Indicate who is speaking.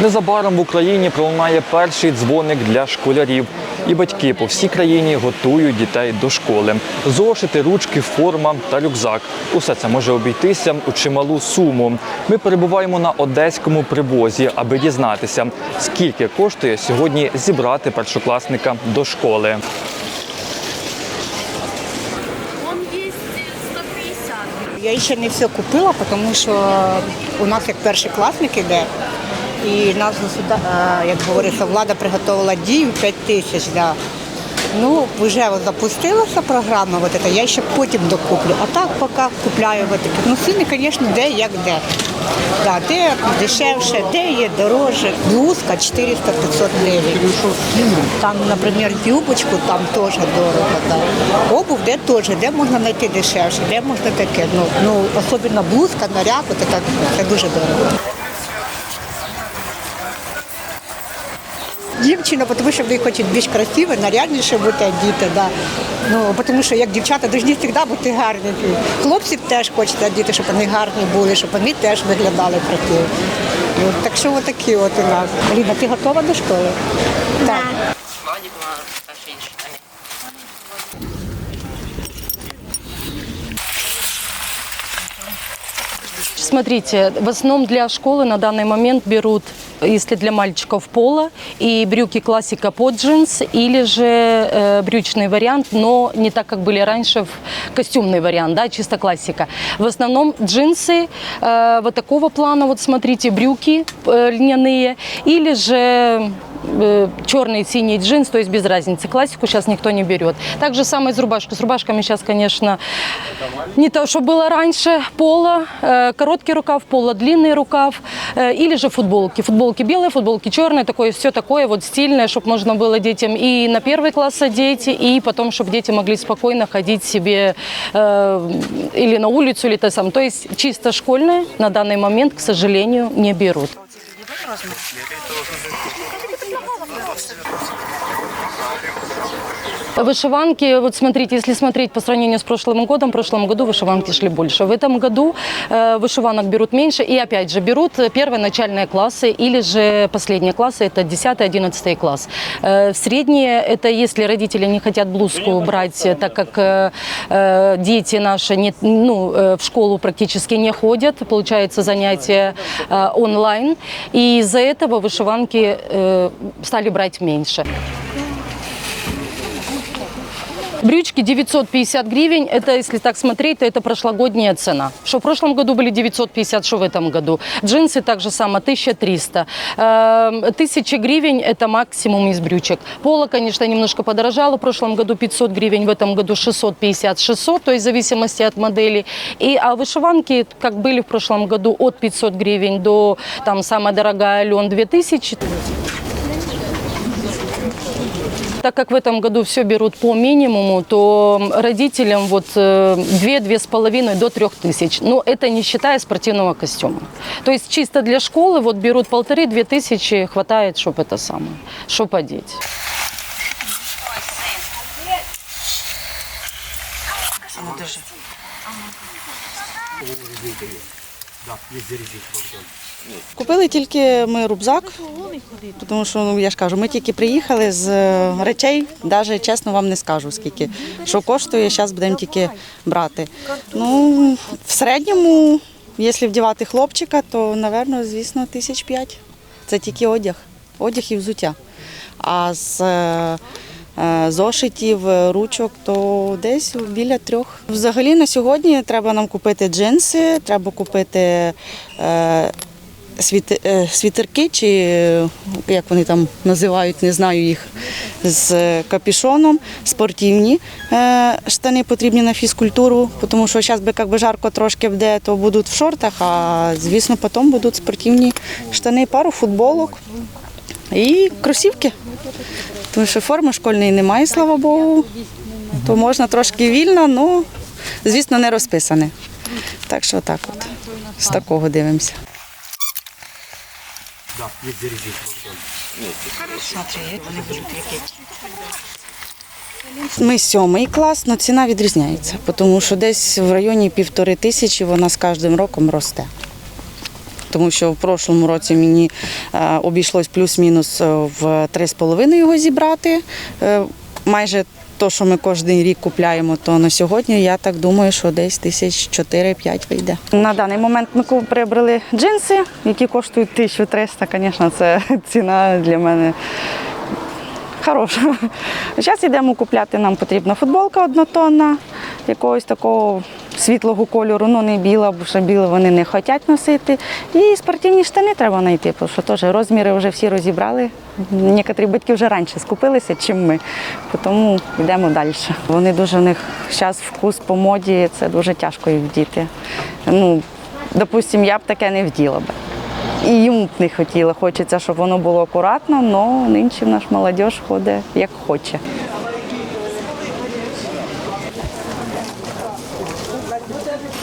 Speaker 1: Незабаром в Україні пролунає перший дзвоник для школярів. І батьки по всій країні готують дітей до школи. Зошити, ручки, форма та рюкзак. Усе це може обійтися у чималу суму. Ми перебуваємо на одеському привозі, аби дізнатися, скільки коштує сьогодні зібрати першокласника до школи.
Speaker 2: Он есть 150.
Speaker 3: Я ще не все купила, тому що у нас як перший класник іде. І нас государ- е, як говориться, влада приготувала дію 5 тисяч. Да. Ну, вже запустилася програма, от це, я ще потім докуплю. А так поки купляю от такі. Ну, ціни, звісно, де як де. Да, де дешевше, де є дорожче. Блузка 400-500 гривень. Там, наприклад, юбочку там теж дорого. Да. Обув де теж, де можна знайти дешевше, де можна таке. Ну, ну особливо блузка, наряд, от це, це дуже дорого. Дівчина, тому що вони хочуть більш красиво, нарядніше бути одіти. Да. Ну, тому що як дівчата повинні завжди бути гарні. Хлопці теж хочуть одіти, щоб вони гарні були, щоб вони теж виглядали красиво. Ну, так що отакі от у нас. Аліна, ти готова до школи? Так.
Speaker 4: Смотрите, в основном для школы на данный момент берут, если для мальчиков поло и брюки классика под джинс, или же э, брючный вариант, но не так, как были раньше, в костюмный вариант, да, чисто классика. В основном джинсы э, вот такого плана, вот смотрите, брюки э, льняные, или же э, черный, синий джинс, то есть без разницы. Классику сейчас никто не берет. Так же самое с рубашкой. С рубашками сейчас, конечно, не то, что было раньше. Поло, э, короткий рукав, поло, длинный рукав. э, или же футболки. Футболки белые, футболки черные. Такое, все такое вот стильное, чтобы можно было детям и на первый класс одеть, и потом, чтобы дети могли спокойно ходить себе э, или на улицу, или то сам. То есть чисто школьное на данный момент, к сожалению, не берут. Prost! Вышиванки, вот смотрите, если смотреть по сравнению с прошлым годом, в прошлом году вышиванки шли больше. В этом году э, вышиванок берут меньше. И опять же, берут первые начальные классы или же последние классы, это 10-11 класс. Э, средние, это если родители не хотят блузку брать, э, так как э, э, дети наши не, ну, э, в школу практически не ходят, получается занятия э, онлайн. И из-за этого вышиванки э, стали брать меньше. Брючки 950 гривен, это если так смотреть, то это прошлогодняя цена. Что в прошлом году были 950, что в этом году. Джинсы также само 1300. Эм, 1000 гривен это максимум из брючек. Поло, конечно, немножко подорожало. В прошлом году 500 гривен, в этом году 650-600, то есть в зависимости от модели. И, а вышиванки, как были в прошлом году, от 500 гривен до, там, самая дорогая Лен 2000. Так как в этом году все берут по минимуму, то родителям вот э, 2-2,5 до 3 тысяч. Но это не считая спортивного костюма. То есть чисто для школы вот берут полторы-две тысячи, хватает, чтобы это самое, чтобы одеть.
Speaker 5: Купили тільки ми рюкзак, тому що ну, я ж кажу, ми тільки приїхали з е, речей, навіть чесно вам не скажу скільки. Що коштує, зараз будемо тільки брати. Ну, в середньому, якщо вдівати хлопчика, то, напевно, звісно, тисяч п'ять. Це тільки одяг, одяг і взуття. А з е, е, зошитів, ручок, то десь біля трьох. Взагалі на сьогодні треба нам купити джинси, треба купити. Е, світерки, чи е, як вони там називають, не знаю їх, з е, капішоном, спортивні штани потрібні на фізкультуру, тому що зараз би як би жарко трошки буде, то будуть в шортах, а звісно, потім будуть спортивні штани, пару футболок і кросівки. Тому що форми школьної немає, слава Богу. То можна трошки вільно, але, звісно, не розписане. Так що так от. З такого дивимося. Ми сьомий клас, але ціна відрізняється, тому що десь в районі півтори тисячі вона з кожним роком росте. тому що в прошлому році мені е, обійшлось плюс-мінус е, в 3,5 його зібрати. Е, Майже то, що ми кожен рік купляємо, то на сьогодні я так думаю, що десь тисяч 4-5 вийде. На даний момент ми прибрали джинси, які коштують 1300. Звісно, це ціна для мене хороша. Зараз йдемо купляти, нам потрібна футболка однотонна, якогось такого світлого кольору, ну не біла, бо що біле вони не хочуть носити. І спортивні штани треба знайти, тому що теж розміри вже всі розібрали. Некоторі батьки вже раніше скупилися, чим ми, тому йдемо далі. Вони дуже в них зараз вкус по моді, це дуже тяжко їх вдіти. Ну, допустимо, я б таке не вділа б. І йому б не хотіла. Хочеться, щоб воно було акуратно, але нинче наш молодь ходить як хоче. Muito obrigado.